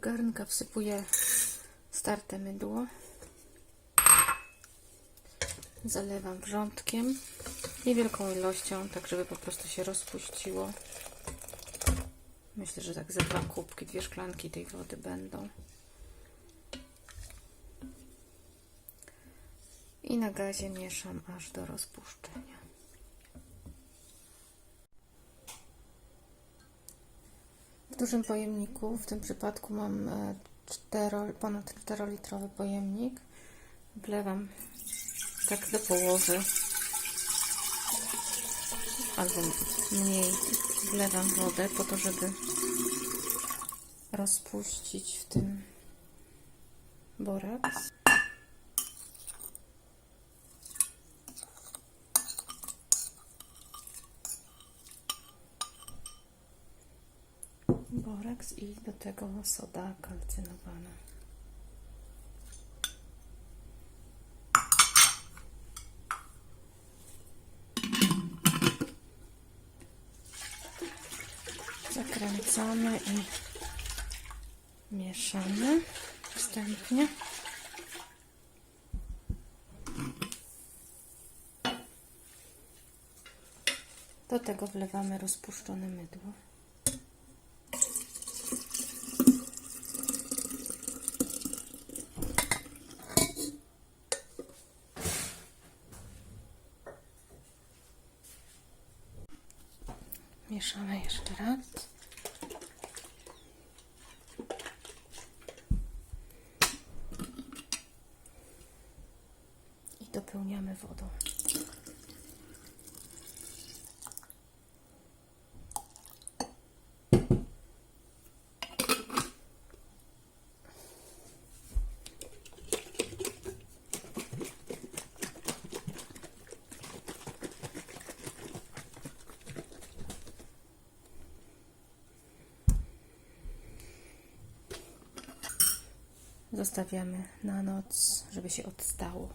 garnka wsypuję starte mydło. Zalewam wrzątkiem niewielką ilością, tak żeby po prostu się rozpuściło. Myślę, że tak ze dwa kubki, dwie szklanki tej wody będą. I na gazie mieszam aż do rozpuszczenia. Dużym pojemniku, w tym przypadku mam e, 4, ponad 4-litrowy pojemnik. Wlewam tak do połowy albo mniej wlewam wodę po to, żeby rozpuścić w tym boraks. Boraks i do tego soda kalcynowana. Zakręcamy i mieszamy wstępnie. Do tego wlewamy rozpuszczone mydło. Mieszamy jeszcze raz. I dopełniamy wodą. Zostawiamy na noc, żeby się odstało.